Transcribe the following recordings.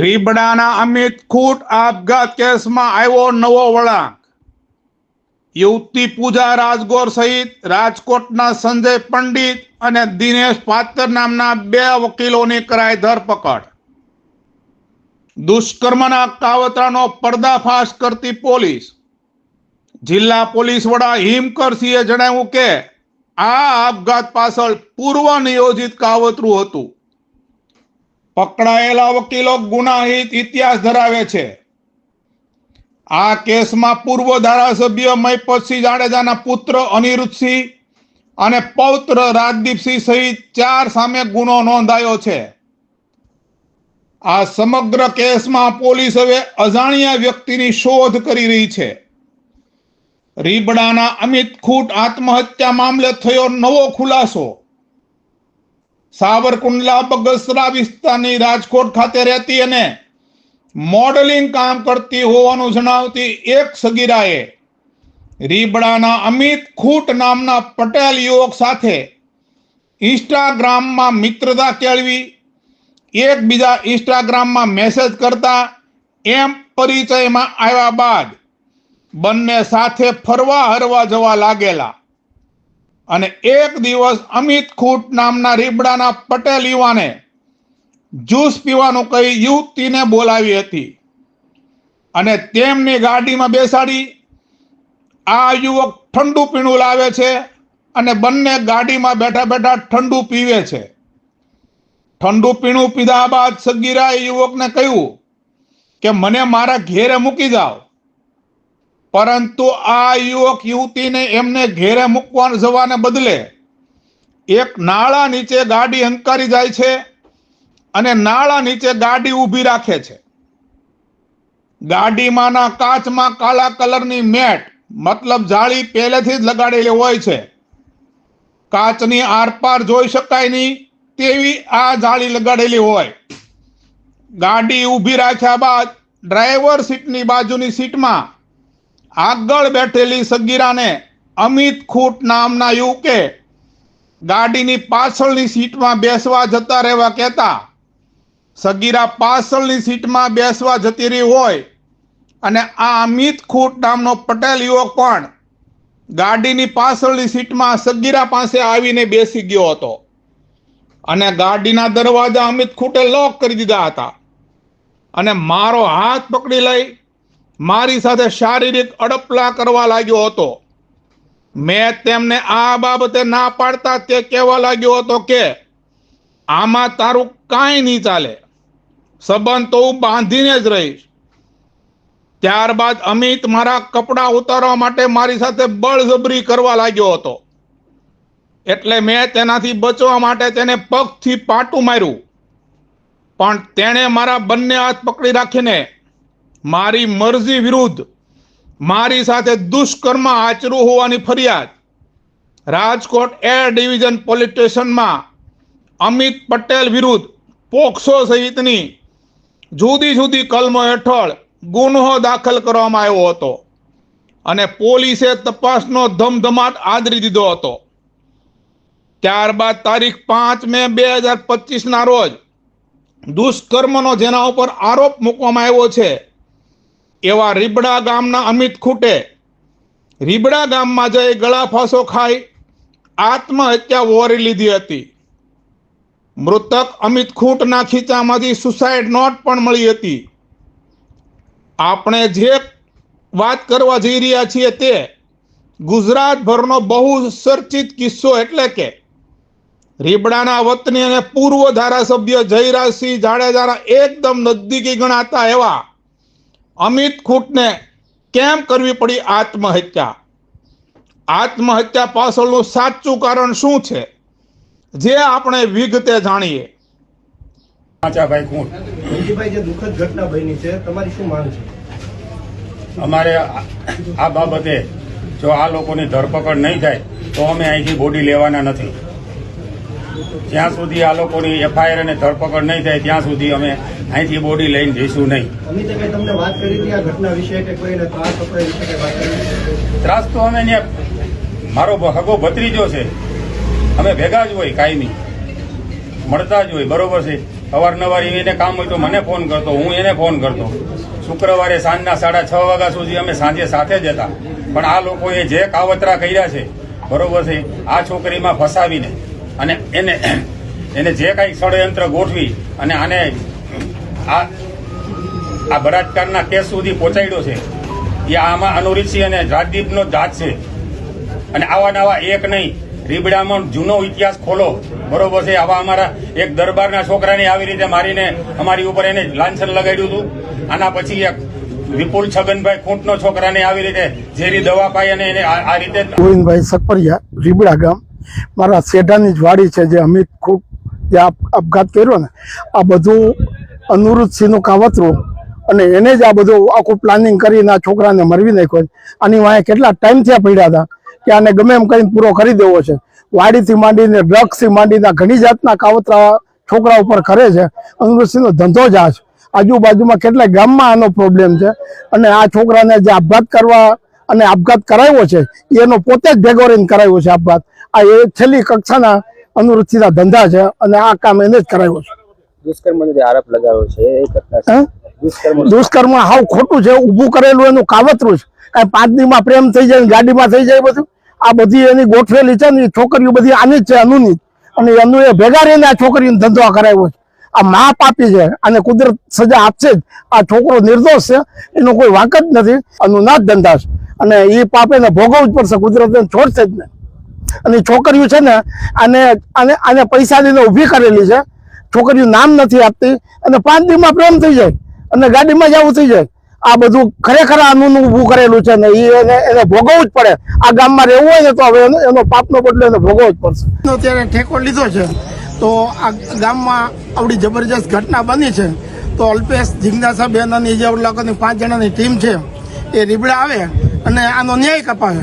રીબડાના અમિત ખૂટ આપઘાત કેસમાં આવ્યો નવો વળાંક. યુવતી પૂજા રાજગોર સહિત રાજકોટના સંજય પંડિત અને દિનેશ પાત્ર નામના બે વકીલોની કરાઈ ધરપકડ. દુષ્કર્મના કાવતરાનો પર્દાફાશ કરતી પોલીસ. જિલ્લા પોલીસ વડા હિમકરસિંહે જણાવ્યું કે આ આપઘાત પાછળ પૂર્વ નિયોજિત કાવતરું હતું. પકડાયેલા વકીલો ગુનાહિત ઇતિહાસ ધરાવે છે. આ કેસમાં પૂર્વ ધારાસભ્ય મહિપતસિંહ જાડેજાના પુત્ર અનિરુદ્ધસિંહ અને પૌત્ર રાજદીપસિંહ સહિત ચાર સામે ગુનો નોંધાયો છે. આ સમગ્ર કેસમાં પોલીસ હવે અજાણ્યા વ્યક્તિની શોધ કરી રહી છે. રીબડાના અમિત ખૂટ આત્મહત્યા મામલે થયો નવો ખુલાસો. સાવરકુંડલા બગસરા વિસ્તારની રાજકોટ ખાતે રહેતી અને મોડેલિંગ કામ કરતી હોવાનું જણાવતી એક સગીરાએ રીબડાના અમિત ખૂટ નામના પટેલ યુવક સાથે ઇન્સ્ટાગ્રામમાં મિત્રતા કેળવી, એકબીજા ઇન્સ્ટાગ્રામમાં મેસેજ કરતા એમ પરિચયમાં આવ્યા બાદ બંને સાથે ફરવા હરવા જવા લાગેલા. અને એક દિવસ અમિત ખૂટ નામના રીબડાના પટેલ યુવાને જ્યુસ પીવાનું કહી યુવતીને બોલાવી હતી. અને તેમની ગાડીમાં બેસાડી આ યુવક ઠંડુ પીણું લાવે છે અને બંને ગાડીમાં બેઠા બેઠા ઠંડુ પીવે છે. ઠંડુ પીણું પીધા બાદ સગીરાએ યુવકને કહ્યું કે મને મારા ઘેરે મૂકી જાઓ. પરંતુ આ યુવક યુવતીને એમને ઘેરે મૂકવા જવાને બદલે એક નાળા નીચે ગાડી હંકારી જાય છે અને નાળા નીચે ગાડી ઊભી રાખે છે. ગાડીમાંના કાચમાં કાળા કલરની મેટ, મતલબ જાળી પહેલેથી જ લગાડેલી હોય છે. કાચની આરપાર જોઈ શકાય નહીં તેવી આ જાળી લગાડેલી હોય. ગાડી ઊભી રાખ્યા બાદ ડ્રાઈવર સીટની બાજુની સીટમાં આગળ બેઠેલી સગીરાને અમિત ખૂટ નામના યુવકે ગાડીની પાછળની સીટમાં બેસવા જતા રહેવા કહેતા, સગીરા પાછળની સીટમાં બેસવા જતી રહી હોય અને આ અમિત ખૂટ નામનો પટેલ યુવક પણ ગાડીની પાછળની સીટમાં સગીરા પાસે આવીને બેસી ગયો હતો અને ગાડીના દરવાજા અમિત ખૂટે લોક કરી દીધા હતા અને મારો હાથ પકડી લઈ મારી સાથે શારીરિક અડપલા કરવા લાગ્યો હતો. મેં તેમને આ બાબતે ના પાડતા તે કહેવા લાગ્યો હતો કે, આમાં તારું કાંઈ નહીં ચાલે. સંબંધ તો હું બાંધીને જ રહીશ. ત્યારબાદ અમિત મારા કપડાં ઉતારવા માટે મારી સાથે બળજબરી કરવા લાગ્યો હતો. એટલે મેં તેનાથી બચવા માટે તેને પગથી પાટું માર્યું. પણ તેણે મારા બંને હાથ પકડી રાખીને મારી મરજી વિરુદ્ધ મારી સાથે દુષ્કર્મ આચર્યું હોવાની ફરિયાદ. રાજકોટ એર ડિવિઝન પોલીસ સ્ટેશનમાં અમિત પટેલ વિરુદ્ધ પોક્સો સહિતની જુદી જુદી કલમો હેઠળ ગુનો દાખલ કરવામાં આવ્યો હતો અને પોલીસે તપાસનો ધમધમાટ આદરી દીધો હતો. ત્યારબાદ તારીખ પાંચ મે બે હજાર પચીસના રોજ દુષ્કર્મનો જેના ઉપર આરોપ મૂકવામાં આવ્યો છે એવા રીબડા ગામના અમિત ખૂટે. રીબડા ગામમાં જઈ ગળા ફાંસો ખાઈ આત્મહત્યા વોરી લીધી હતી. મૃતક અમિત ખૂંટના ખીચામાંથી સુસાઇડ નોટ પણ મળી હતી. આપણે જે વાત કરવા જઈ રહ્યા છીએ તે ગુજરાતભરનો બહુ ચર્ચિત કિસ્સો એટલે કે રીબડાના વતની અને પૂર્વ ધારાસભ્ય જયરાજસિંહ જાડેજાના એકદમ નજદીકી ગણાતા એવા અમિત ખૂટને કેમ કરવી પડી આત્મહત્યા? આત્મહત્યા પાછળનું સાચું કારણ શું છે? જે આપણે વિગતે જાણીએ. ભાઈ ખૂંટ. જે દુઃખદ ઘટના બની છે તમારી શું માંગ છે? અમારે આ આ બાબતે જો આ લોકોની ધરપકડ નહીં થાય તો અમે અહીંથી બોડી લેવાના નથી. જ્યાં સુધી આ લોકોની એફઆઈઆર અને ધરપકડ નહીં થાય ત્યાં સુધી અમે અહીંથી બોડી લઈને જઈશું નહીં? ત્રાસ તો અમે ને મારો હગો ભત્રીજો છે. અમે ભેગા જ હોય કાયમી. મળતા જ હોય બરોબર છે. અવારનવાર એને કામ હોય તો મને ફોન કરતો હું એને ફોન કરતો. શુક્રવારે સાંજના સાડા છ વાગ્યા સુધી અમે સાંજે સાથે જ હતા. પણ આ લોકોએ જે કાવતરા કર્યા છે બરોબર છે આ છોકરીમાં ફસાવીને. અને એને એને જે કાંઈ ષડયંત્ર ગોઠવી અને આને આ બળાત્કારના કેસ સુધી પહોંચાડ્યો છે, એ આમાં અનુરીતસિંહ અને રાજદીપનો જાત છે. અને આવા નવા એક નહીં રીબડામાં જૂનો ઇતિહાસ ખોલો. બરોબર છે, આવા અમારા એક દરબારના છોકરાને આવી રીતે મારીને અમારી ઉપર એને લાંછન લગાડ્યું હતું. આના પછી એક વિપુલ છગનભાઈ ખૂંટનો છોકરાને આવી રીતે ઝેરી દવા પાઈ અને એને આ રીતે ગોવિંદભાઈ સકપરિયા, રીબડા ગામ. મારા શેઢાની જ વાડી છે જે અમિત ખૂબ જે આપઘાત કર્યો ને, આ બધું અનુરુદ્ધસિંહનું કાવતરું અને એને જ આ બધું આખું પ્લાનિંગ કરીને આ છોકરાને મરવી નાખ્યો. આની વાંહે કેટલા ટાઈમથી આ પડ્યા હતા કે આને ગમે એમ કરીને પૂરો કરી દેવો છે. વાડીથી માંડીને ડ્રગ્સથી માંડીને ઘણી જાતના કાવતરા છોકરા ઉપર કરે છે. અનુરુદ્ધસિંહનો ધંધો જ આ છે. આજુબાજુમાં કેટલાય ગામમાં આનો પ્રોબ્લેમ છે અને આ છોકરાને જે આપઘાત કરવા અને આપઘાત કરાવ્યો છે, એનો પોતે જ ભેગો રહીને કરાવ્યો છે આપઘાત. આ એ છેલ્લી કક્ષાના અનુવૃત્તિના ધંધા છે અને આ કામ એને જ કરાયો છે. દુષ્કર્મનો જે આરોપ લગાવ્યો છે એ ઘટના દુષ્કર્મ હાવ ખોટું છે ઊભું કરેલું એનું કાવતરું છે. કાંઈ પાંચ દીમાં પ્રેમ થઈ જાય ગાડીમાં થઈ જાય બધું? આ બધી એની ગોઠવેલી છે ને છોકરીઓ બધી આની જ છે અનુની. અને એનું એ ભેગા રહીને આ છોકરીનો ધંધો કરાવ્યો છે. આ મા પાપી છે અને કુદરત સજા આપશે જ. આ છોકરો નિર્દોષ છે એનો કોઈ વાંક જ નથી. અનુના જ ધંધા છે. અને એ પાપ એને ભોગવવું જ પડશે કુદરત એને છોડશે જ નહીં. અને છોકરીઓ છે ને, આને આને પૈસા લઈને ઊભી કરેલી છે. છોકરીઓ નામ નથી આપતી અને પાંચ દીમાં પ્રેમ થઈ જાય અને ગાડીમાં જવું થઈ જાય. આ બધું ખરેખર આનું ઊભું કરેલું છે ને એને એને ભોગવવું જ પડે. આ ગામમાં રહેવું હોય ને, તો હવે એનો પાપનો બદલો એને ભોગવવો જ પડશે. અત્યારે ઠેકો લીધો છે, તો આ ગામમાં આવડી જબરજસ્ત ઘટના બની છે. તો અલ્પેશ જિજ્ઞાસા બેન અને જે લોકોની પાંચ જણાની ટીમ છે, એ રીબડા આવે અને આનો ન્યાય કપાવે.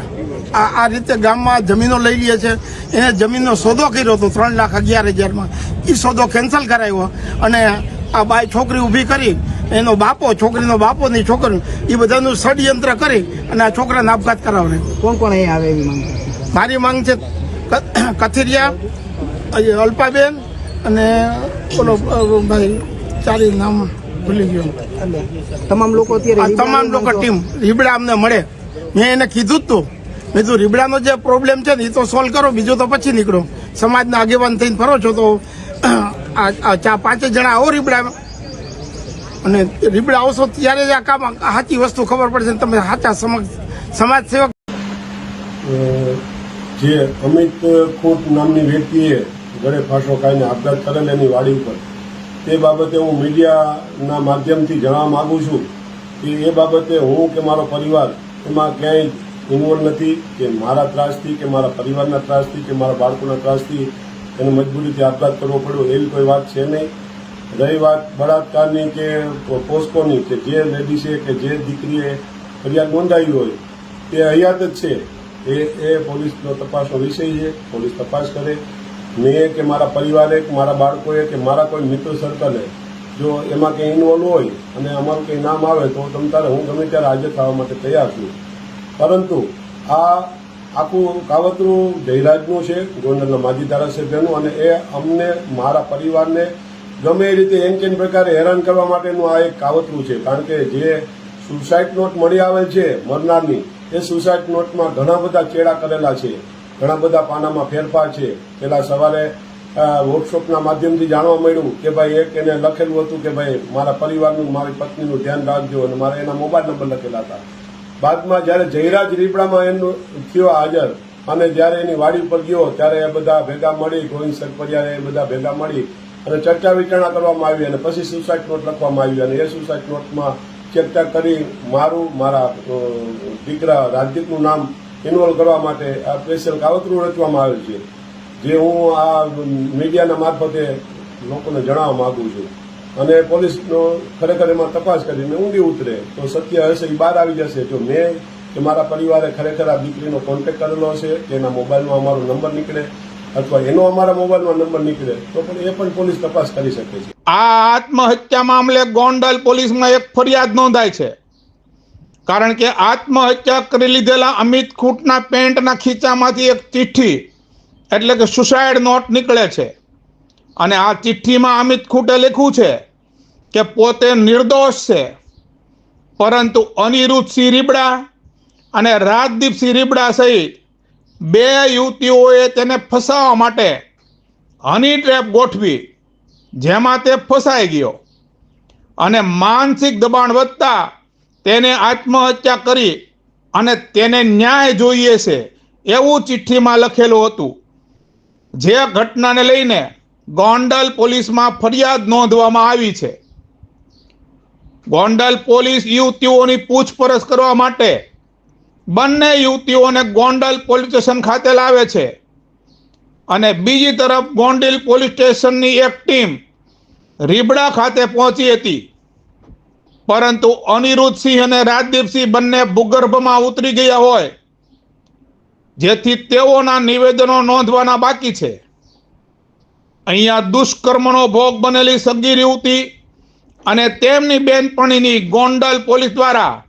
આ આ રીતે ગામમાં જમીનો લઈ લે છે. એને જમીનનો સોદો કર્યો હતો ત્રણ લાખ અગિયાર હજારમાં. એ સોદો કેન્સલ કરાવ્યો અને આ બાય છોકરી ઊભી કરી એનો બાપો છોકરીનો બાપો ની છોકરી એ બધાનું ષડયંત્ર કરી અને આ છોકરાને આપઘાત કરાવે કોણ કોણ અહીં આવે એવી માંગ મારી માંગ છે કથિરિયા અલ્પાબેન અને ઓલો ભાઈ ચાલી નામ ભૂલી ગયો. તમામ લોકો તમામ લોકો ટીમ રીબડા અમને મળે. મેં એને કીધું જ તું. મેં તો રીબડાનો જે પ્રોબ્લેમ છે ને એ તો સોલ્વ કરો, બીજો તો પછી નીકળો. સમાજના આગેવાન થઈને ફરો છો તો, આ પાંચે જણા આવો રીબડા. અને રીબડા આવશો ત્યારે જ આ કામ સાચી વસ્તુ ખબર પડશે તમે સાચા સમક્ષ સમાજ સેવક. જે અમિત ખોટ નામની વ્યક્તિએ ગળે ફાંસો ખાઈને આપઘાત કરેલ એની વાડી ઉપર. તે બાબતે હું મીડિયાના માધ્યમથી જણાવવા માગું છું કે એ બાબતે હું કે મારો પરિવાર એમાં ક્યાંય ઇન્વોલ્વ નથી કે મારા ત્રાસથી, કે મારા પરિવારના ત્રાસથી, કે મારા બાળકોના ત્રાસથી એને મજબૂરીથી આપઘાત કરવો પડ્યો, એવી કોઈ વાત છે નહીં. રહી વાત બળાત્કારની કે પોસ્કોની, કે જે લેડીસે કે જે દીકરીએ ફરિયાદ નોંધાવી હોય તે હયાત જ છે. એ એ પોલીસનો તપાસનો વિષય છે, પોલીસ તપાસ કરે. મેં કે મારા પરિવારે, કે મારા બાળકોએ, કે મારા કોઈ મિત્ર સર્કલે જો એમાં કંઈ ઇન્વોલ્વ હોય અને અમારું કંઈ નામ આવે તો તમ તારે હું ગમે ત્યારે હાજર થવા માટે તૈયાર છું. પરંતુ આ આખું કાવતરું જયરાજનું છે, ગોંડલના માજી ધારાસભ્યનું, અને એ અમને મારા પરિવારને ગમે એ રીતે એમ કેમ પ્રકારે હેરાન કરવા માટેનું આ એક કાવતરું છે. કારણ કે જે સુસાઇડ નોટ મળી આવેલ છે મરનારની, એ સુસાઇડ નોટમાં ઘણા બધા ચેડા કરેલા છે, ઘણા બધા પાનામાં ફેરફાર છે. પેલા સવારે વર્કશોપના માધ્યમથી જાણવા મળ્યું કે ભાઈ એક એને લખેલું હતું કે ભાઈ મારા પરિવારનું, મારી પત્નીનું ધ્યાન રાખજો, અને મારા એના મોબાઈલ નંબર લખેલા હતા. બાદમાં જ્યારે જયરાજ રીપડામાં એનું થયો હાજર અને જ્યારે એની વાડી પર ગયો, ત્યારે એ બધા ભેગા મળી, ગોવિંદ સરપરિયા એ બધા ભેગા મળી અને ચર્ચા વિચારણા કરવામાં આવી અને પછી સુસાઇડ નોટ લખવામાં આવી અને એ સુસાઇડ નોટમાં ચર્ચા કરી મારું, મારા દીકરા રાજદીપનું નામ ઇન્વોલ્વ કરવા માટે આ સ્પેશિયલ કાવતરું રચવામાં આવ્યું છે. જે હું આ મીડિયાના મારફતે લોકોને જણાવવા માગું છું. અને પોલીસનો ખરેખર એમાં તપાસ કરીને ઊંડી ઉતરે. તો સત્ય હશે એ બહાર આવી જશે. જો મેં કે મારા પરિવારે ખરેખર આ દીકરીનો કોન્ટેક્ટ કરેલો હશે, કે એના મોબાઈલમાં અમારો નંબર નીકળે, અથવા એનો અમારા મોબાઈલમાં નંબર નીકળે, તો પણ એ પણ પોલીસ તપાસ કરી શકે છે. આ આત્મહત્યા મામલે ગોંડલ પોલીસમાં એક ફરિયાદ નોંધાય છે. કારણ કે આત્મહત્યા કરી લીધેલા અમિત ખૂટના પેન્ટના ખીચામાંથી એક ચિઠ્ઠી, એટલે કે સુસાઇડ નોટ નીકળે છે. અને આ ચિઠ્ઠીમાં અમિત ખૂટે લખ્યું છે કે પોતે નિર્દોષ છે. પરંતુ અનિરુદ્ધસિંહ રીબડા અને રાજદીપસિંહ રીબડા સહિત બે યુવતીઓએ તેને ફસાવવા માટે હની ટ્રેપ ગોઠવી, જેમાં તે ફસાઈ ગયો અને માનસિક દબાણ વધતા તેને આત્મહત્યા કરી અને તેને ન્યાય જોઈએ છે એવું ચિઠ્ઠીમાં લખેલું હતું. જે ઘટનાને લઈને ગોંડલ પોલીસમાં ફરિયાદ નોંધવામાં આવી છે. ગોંડલ પોલીસ યુવતીઓની પૂછપરછ કરવા માટે બંને યુવતીઓને ગોંડલ પોલીસ સ્ટેશન ખાતે લાવે છે. અને બીજી તરફ ગોંડલ પોલીસ સ્ટેશનની એક ટીમ રીબડા ખાતે પહોંચી હતી. પરંતુ અનિરુદ્ધસિંહ અને રાજદીપસિંહ બંને ભૂગર્ભમાં ઉતરી ગયા હોય, જેથી તેઓના નિવેદનો નોંધવાના બાકી છે. અહીંયા દુષ્કર્મનો ભોગ બનેલી સગીર યુવતી અને તેમની બેનપણીની ગોંડલ પોલીસ દ્વારા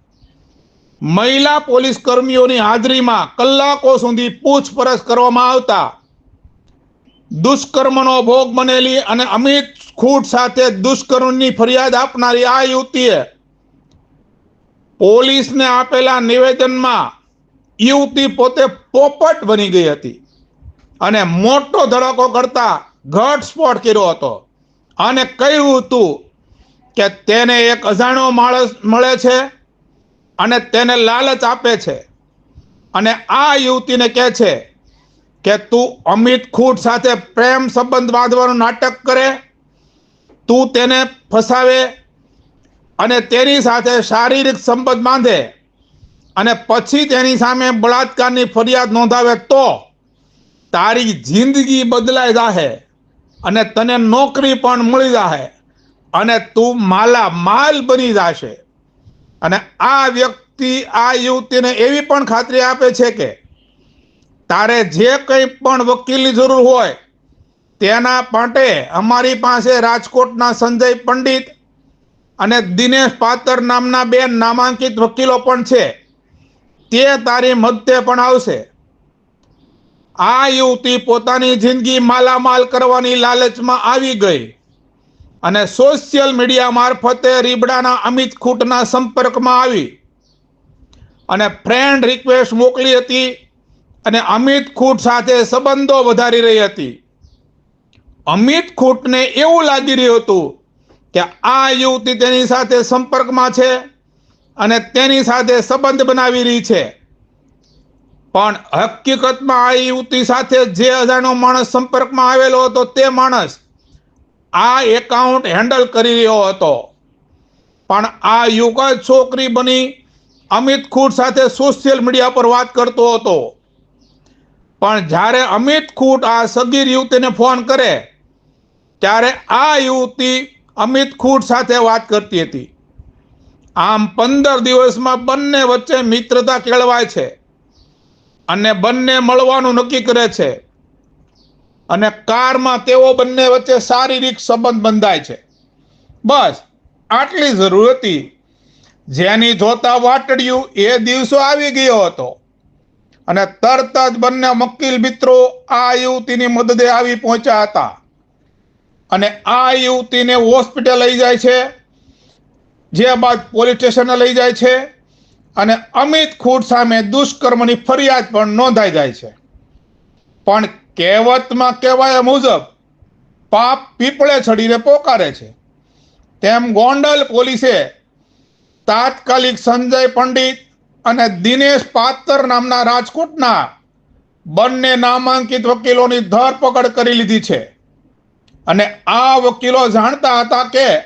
મહિલા પોલીસ કર્મીઓની હાજરીમાં કલાકો સુધી પૂછપરછ કરવામાં આવતા. દુષ્કર્મનો ભોગ બનેલી અને અમિત ખૂટ સાથે દુષ્કર્મની ફરિયાદ આપનારી આ યુવતીએ પોલીસને આપેલા નિવેદનમાં યુવતી પોતે પોપટ બની ગઈ હતી અને મોટો ધડાકો કરતા ઘટસ્ફોટ કર્યો હતો. અને કહ્યું હતું કે તેને એક અજાણ્યો માણસ મળે છે અને તેને લાલચ આપે છે. અને આ યુવતીને કહે છે કે તું અમિત ખૂટ સાથે પ્રેમ સંબંધ બાંધવાનું નાટક કરે, તું તેને ફસાવે અને તેની સાથે શારીરિક સંબંધ બાંધે અને પછી તેની સામે બળાત્કારની ફરિયાદ નોંધાવે તો તારી જિંદગી બદલાઈ જાહે અને તને નોકરી પણ મળી જાહે. અને તું માલા માલ બની જાશે. અને આ વ્યક્તિ, આ યુવતીને એવી પણ ખાતરી આપે છે કે તારે જે કંઈ પણ વકીલની જરૂર હોય, તેના માટે અમારી પાસે રાજકોટના સંજય પંડિત અને દિનેશ પાતર નામના બે નામાંકિત વકીલો પણ છે. તે તારી મદદે પણ આવશે. આ યુવતી પોતાની જિંદગી માલામાલ કરવાની લાલચમાં આવી ગઈ. અને સોશિયલ મીડિયા મારફતે રીબડાના અમિત ખૂટના સંપર્કમાં આવી. અને ફ્રેન્ડ રિક્વેસ્ટ મોકલી હતી અને અમિત ખૂટ સાથે સંબંધો વધારી રહી હતી. અમિત ખૂટને એવું લાગી રહ્યું હતું કે આ યુવતી તેની સાથે સંપર્કમાં છે અને તેની સાથે સંબંધ બનાવી રહી છે. પણ હકીકતમાં આ યુવતી સાથે જે અજાણો માણસ સંપર્કમાં આવેલો હતો તે માણસ આ એકાઉન્ટ હેન્ડલ કરી રહ્યો હતો. પણ આ યુગત છોકરી બની અમિત ખૂટ સાથે સોશિયલ મીડિયા પર વાત કરતો હતો. પણ જ્યારે અમિત ખૂટ આ સગીર યુવતીને ફોન કરે, ત્યારે આ યુવતી અમિત ખૂટ સાથે વાત કરતી હતી. આમ પંદર દિવસમાં બંને વચ્ચે મિત્રતા કેળવાય છે અને બંને મળવાનું નક્કી કરે છે. અને કારમાં તેઓ બંને વચ્ચે શારીરિક સંબંધ બંધાય છે. બસ, આટલી જરૂર હતી. જેની જોતા વાટડ્યું એ દિવસો આવી ગયો હતો. અને તરત જ બંને વકીલ મિત્રો આ યુવતીની મદદે આવી પહોંચ્યા હતા. અને આ યુવતીને હોસ્પિટલ લઈ જાય છે. જે બાદ પોલીસ સ્ટેશને લઈ જાય છે. અને અમિત ખૂટ સામે દુષ્કર્મની ફરિયાદ પણ નોંધાઈ જાય છે. પણ કહેવતમાં કહેવાય મુજબ, પાપ પીપળે ચડીને પોકારે છે. તેમ ગોંડલ પોલીસે તાત્કાલિક સંજય પંડિત અને દિનેશ પાતર નામના રાજકોટના બંને નામાંકિત વકીલોની ધરપકડ કરી લીધી છે. અને આ વકીલો જાણતા હતા કે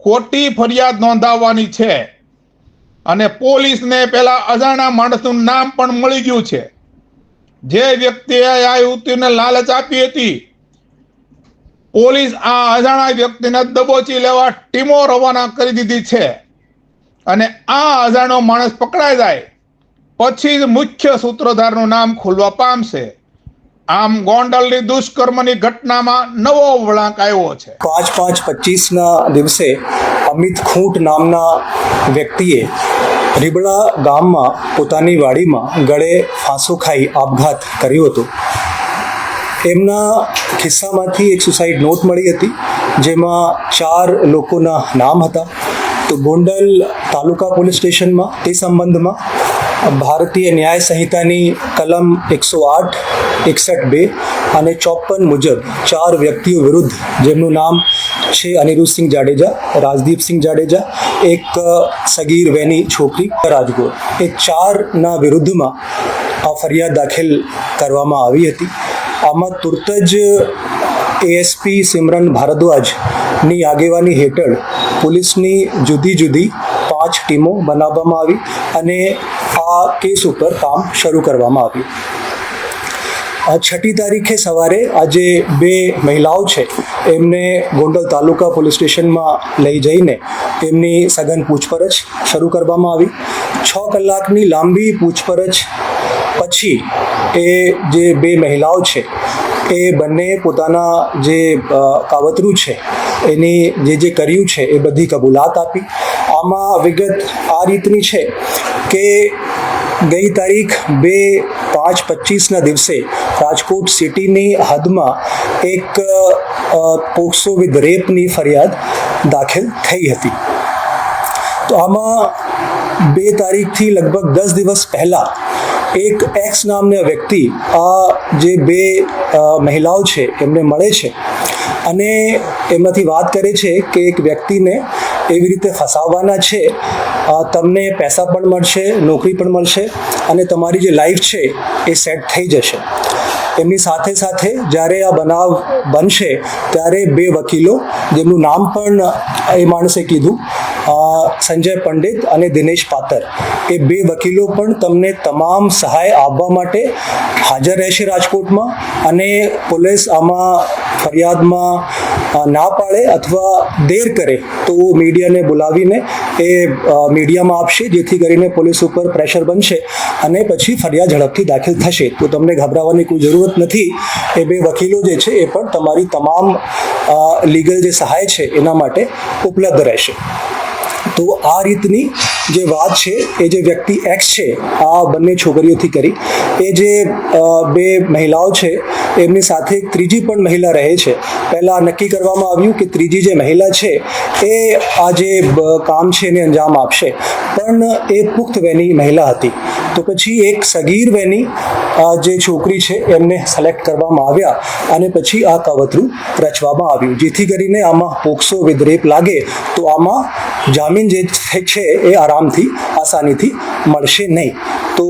ખોટી ફરિયાદ નોંધાવવાની છે. અને પોલીસને પેલા અજાણા માણસનું નામ પણ મળી ગયું છે. જે વ્યક્તિએ આ યુવતીને લાલચ આપી હતી, પોલીસ આ અજાણા વ્યક્તિને દબોચી લેવા ટીમો રવાના કરી દીધી છે. અને આ અજાણો માણસ પકડાઈ જાય, પછી જ મુખ્ય સૂત્રધારનું નામ ખુલવા પામશે. આમ ગોંડલની દુષ્કર્મની ઘટનામાં નવો વળાંક આવ્યો છે. પાંચ પાંચ પચીસના દિવસે અમિત ખૂંટ નામના વ્યક્તિએ રીબડા ગામમાં પોતાની વાડીમાં ગળે ફાંસો ખાઈ આપઘાત કર્યો હતો. એમના ખિસ્સામાંથી એક સુસાઇડ નોટ મળી હતી, જેમાં ચાર લોકોના નામ હતા. તો ગોંડલ તાલુકા પોલીસ સ્ટેશનમાં તે સંબંધમાં ભારતીય ન્યાય સંહિતાની કલમ એકસો આઠ, એકસઠ બે અને ચોપન મુજબ ચાર વ્યક્તિઓ વિરુદ્ધ, જેમનું નામ છે અનિરુદ્ધસિંહ જાડેજા, રાજદીપસિંહ જાડેજા, એક સગીર વેની છોકરી, રાજગોર. એ ચારના વિરુદ્ધમાં આ ફરિયાદ દાખલ કરવામાં આવી હતી. આમાં તુરત જ એએસપી સિમરન ભારદ્વાજની આગેવાની હેઠળ પોલીસની જુદી જુદી પાંચ ટીમો બનાવવામાં આવી અને આ કેસ ઉપર કામ શરૂ કરવામાં આવ્યું. છઠ્ઠી તારીખે સવારે આજે બે મહિલાઓ છે, એમને ગોંડલ તાલુકા પોલીસ સ્ટેશનમાં લઈ જઈને તેમની સઘન પૂછપરછ શરૂ કરવામાં આવી. છ કલાકની લાંબી પૂછપરછ પછી એ જે બે મહિલાઓ છે, એ બંને પોતાના જે કાવતરું છે, એની જે જે કર્યું છે, એ બધી કબૂલાત આપી. આમાં વિગત આ રીતની છે કે ગઈ તારીખ બે પાંચ પચીસના દિવસે રાજકોટ સિટીની હદમાં એક પોક્સો વિથ રેપની ફરિયાદ દાખલ થઈ હતી. તો આમાં બે તારીખથી લગભગ દસ દિવસ પહેલાં એક એક્સ નામના વ્યક્તિ આ જે બે મહિલાઓ છે, એમને મળે છે અને એમનાથી વાત કરે છે કે એક વ્યક્તિને એવી રીતે ફસાવવાના છે તમને પૈસા પણ મળશે, નોકરી પણ મળશે અને તમારી જે લાઈફ છે એ સેટ થઈ જશે. એમની સાથે સાથે જ્યારે આ બનાવ બનશે, ત્યારે બે વકીલો, જેમનું નામ પણ એ માણસે કીધું સંજય પંડિત અને દિનેશ પાતર, એ બે વકીલો પણ તમને તમામ સહાય આપવા માટે હાજર રહેશે રાજકોટમાં અને પોલીસ આમાં ફરિયાદમાં ના પાડે અથવા દેર કરે, તો મીડિયાને બોલાવીને એ મીડિયામાં આપશે, જેથી કરીને પોલીસ ઉપર પ્રેશર બનશે અને પછી ફરિયાદ ઝડપથી દાખલ થશે. તો તમને ગભરાવાની કોઈ જરૂરત નથી. એ બે વકીલો જે છે, એ પણ તમારી તમામ લીગલ જે સહાય છે, એના માટે ઉપલબ્ધ રહેશે. તો આ રીતની જે વાત છે, એ જે વ્યક્તિ એક્સ છે, આ બંને છોકરીઓથી કરી. એ જે બે મહિલાઓ છે, એમની સાથે ત્રીજી પણ મહિલા રહે છે. પહેલાં નક્કી કરવામાં આવ્યું કે ત્રીજી જે મહિલા છે, એ આ જે કામ છે એને અંજામ આપશે. પણ એ પુખ્ત વયની મહિલા હતી. તો પછી એક સગીર વેની જે છોકરી છે, એમને સિલેક્ટ કરવામાં આવ્યા અને પછી આ કવતરું રચવામાં આવ્યું. જેથી કરીને આમાં પોક્સો વિદ્રેપ રેપ લાગે તો આમાં જામીન જે છે, એ આરામથી, આસાનીથી મળશે નહીં. તો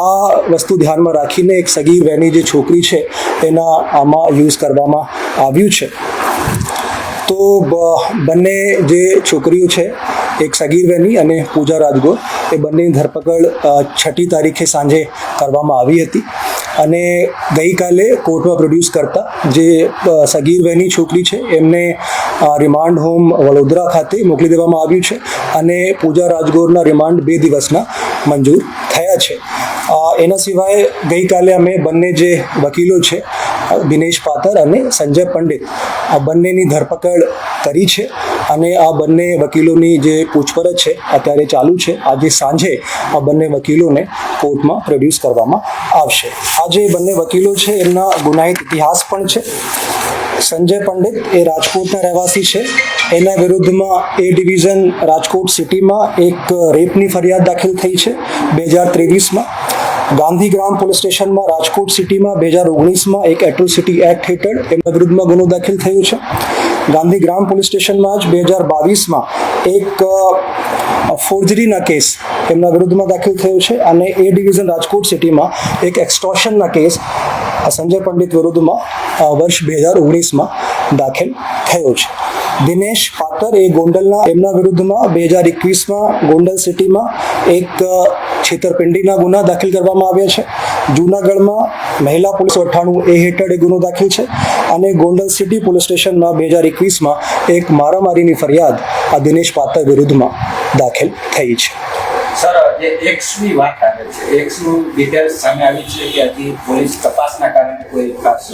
આ વસ્તુ ધ્યાનમાં રાખીને એક સગીર વહેની જે છોકરી છે, એના આમાં યુઝ કરવામાં આવ્યું છે. તો બંને જે છોકરીઓ છે, એક સગીર વેની અને પૂજા રાજગોર, એ બંનેની ધરપકડ છઠ્ઠી તારીખે સાંજે કરવામાં આવી હતી. અને ગઈકાલે કોર્ટમાં પ્રોડ્યુસ કરતા જે સગીર વેની છોકરી છે, એમને રિમાન્ડ હોમ વડોદરા ખાતે મોકલી દેવામાં આવ્યું છે અને પૂજા રાજગોરના રિમાન્ડ બે દિવસના મંજૂર થયા છે. એના સિવાય ગઈકાલે અમે બંને જે વકીલો છે દિનેશ પાતર અને સંજય પંડિત આ બંનેની ધરપકડ કરી છે અને આ બંને વકીલોની જે પૂછપરછ છે અત્યારે ચાલુ છે. આજે સાંજે આ બંને વકીલોને કોર્ટમાં પ્રોડ્યુસ કરવામાં આવશે. આ જે બંને વકીલો છે એમના ગુનાહિત ઇતિહાસ પણ છે. સંજય પંડિત એ રાજકોટના રહેવાસી છે. એના વિરુદ્ધમાં એ ડિવિઝન રાજકોટ સિટીમાં એક રેપની ફરિયાદ દાખલ થઈ છે. બે હજાર ત્રેવીસમાં. ગાંધીગ્રામ પોલીસ સ્ટેશનમાં રાજકોટ સિટીમાં બે હજાર ઓગણીસમાં એક એટ્રોસિટી એક્ટ હેઠળ એમના વિરુદ્ધમાં ગુનો દાખલ થયો છે. ગાંધીગ્રામ પોલીસ સ્ટેશનમાં જ બે હજાર બાવીસમાં એક ફોર્જરીના કેસ એમના વિરુદ્ધમાં દાખલ થયો છે અને એ ડિવિઝન રાજકોટ સિટીમાં એક એક્સટોર્શનના કેસ સંજય પંડિત વિરુદ્ધમાં વર્ષ બે હજાર ઓગણીસમાં દાખલ થયો છે. દિનેશ પાતર એ ગોંડલના એમના વિરુદ્ધમાં બે હજાર એકવીસમાં ગોંડલ સિટીમાં એક છેતરપિંડીના ગુના દાખલ કરવામાં આવ્યા છે. જૂનાગઢમાં મહિલા પોલીસ અઠ્ઠાણું એ હેઠળ એ ગુનો દાખલ છે અને ગોંડલ સિટી પોલીસ સ્ટેશનમાં બે હજાર એકવીસમાં એક મારામારીની ફરિયાદ આ દિનેશ પાત્ર વિરુદ્ધમાં દાખલ થઈ છે. સર જે એક્સની વાત આવે છે એક્સનું ડિટેલ્સ સામે આવી છે કે હજી પોલીસ તપાસના કારણે કોઈ ખાસ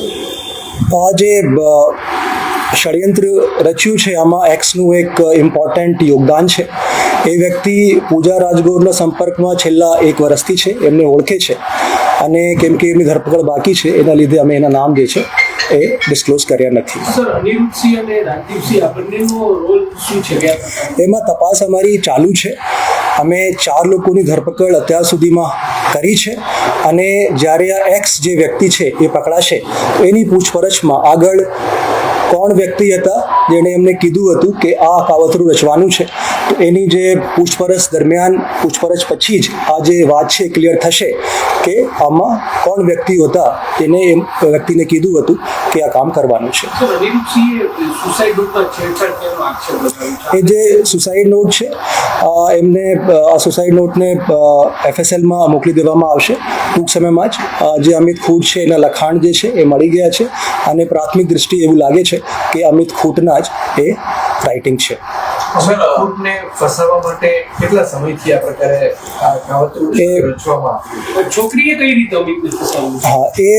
આ જે ષડયંત્ર રચ્યું છે. આમાં એક્સનું એક ઇમ્પોર્ટન્ટ યોગદાન છે. એ વ્યક્તિ પૂજા રાજગોરના સંપર્કમાં છેલ્લા એક વર્ષથી છે. એમને ઓળખે છે અને કેમ કે એમની ધરપકડ બાકી છે. એના લીધે અમે એના નામ જે છે એ ડિસ્ક્લોઝ કર્યા નથી? એમાં તપાસ અમારી ચાલુ છે. અમે ચાર લોકોની ધરપકડ અત્યાર સુધીમાં કરી છે અને જ્યારે આ એક્સ જે વ્યક્તિ છે એ પકડાશે એની પૂછપરછમાં આગળ કોણ વ્યક્તિ હતા જેણે એમને કીધું હતું કે આ કાવતરું રચવાનું છે? એની જે પૂછપરછ દરમિયાન પૂછપરછ પછી જ આ જે વાત છે ક્લિયર થશે કે આમાં કોણ વ્યક્તિ હતા તેને એમ વ્યક્તિને કીધું હતું કે આ કામ કરવાનું છે. એ જે સુસાઇડ નોટ છે એમને આ સુસાઇડ નોટને એફએસએલમાં મોકલી દેવામાં આવશે. ટૂંક સમયમાં જ જે અમિત ખૂટ છે એના લખાણ જે છે એ મળી ગયા છે અને પ્રાથમિક દ્રષ્ટિએ એવું લાગે છે કે અમિત ખૂટના જ એ રાઇટિંગ છે. ખૂટને ફસાવવા માટે કેટલા સમયથી આ પ્રકારે છોકરીએ કઈ રીતે હા એ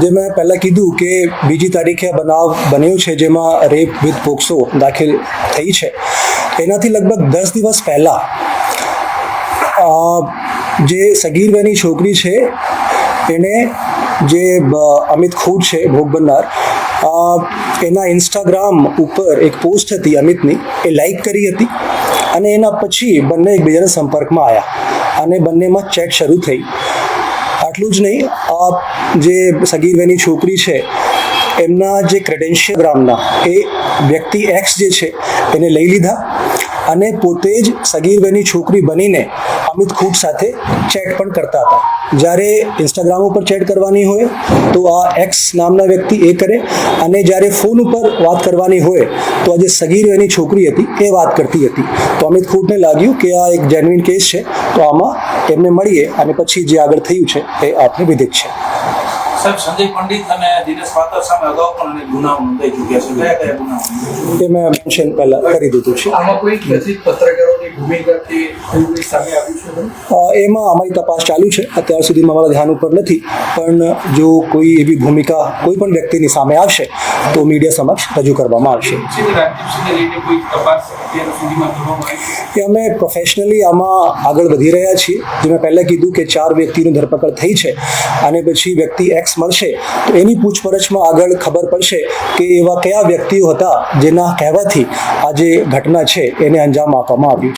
જે મેં પહેલાં કીધું કે બીજી તારીખે આ બનાવ બન્યો છે જેમાં રેપ વિથ પોક્સો દાખલ થઈ છે. એનાથી લગભગ દસ દિવસ પહેલાં જે સગીરભાઈની છોકરી છે એને જે અમિત ખૂટ છે ભોગ બનનાર એના ઇન્સ્ટાગ્રામ ઉપર એક પોસ્ટ હતી અમિતની, એ લાઈક કરી હતી અને એના પછી બંને એકબીજાના સંપર્કમાં આવ્યા અને બંનેમાં ચેટ શરૂ થઈ. આટલું જ નહીં આ જે સગીરવેની છોકરી છે, એમના જે ક્રેડેન્શિયલ ગ્રામના એ વ્યક્તિ એક્સ જે છે, એને લઈ લીધા અને પોતે જ સગીરવેની છોકરી બનીને અમિત ખૂટ સાથે ચેટ પણ કરતા હતા. જ્યારે ઇન્સ્ટાગ્રામ ઉપર ચેટ કરવાની હોય તો આ એક્સ નામના વ્યક્તિ એ કરે અને જ્યારે ફોન ઉપર વાત કરવાની હોય તો આ જે એની છોકરી હતી એ વાત કરતી હતી. તો અમિત ખૂટને લાગ્યું કે આ એક જેન્યુઇન કેસ છે તો આમાં એમને મળીએ અને પછી જે આગળ થયું છે એ આપને વિધિત છે. સંજય પંડિત અને દિનેશ પાત્ર સામે અગાઉ પણ ગુનાઓ નોંધાઈ ચૂક્યા છે. કયા કયા ગુનાઓ તે મેં મેન્શન પહેલા કરી દીધું છે. આમાં કોઈ કથિત પત્રકારોની એમાં અમારી તપાસ ચાલુ છે. અત્યાર સુધીમાં અમારા ધ્યાન ઉપર નથી. પણ જો કોઈ એવી ભૂમિકા કોઈ પણ વ્યક્તિની સામે આવશે તો મીડિયા સમક્ષ રજૂ કરવામાં આવશે? એ અમે પ્રોફેશનલી આમાં આગળ વધી રહ્યા છીએ. જે મેં પહેલાં કીધું કે ચાર વ્યક્તિની ધરપકડ થઈ છે અને પછી વ્યક્તિ એક્સ મળશે. તો એની પૂછપરછમાં આગળ ખબર પડશે કે એવા કયા વ્યક્તિઓ હતા જેના કહેવાથી આ જે ઘટના છે એને અંજામ આપવામાં આવ્યું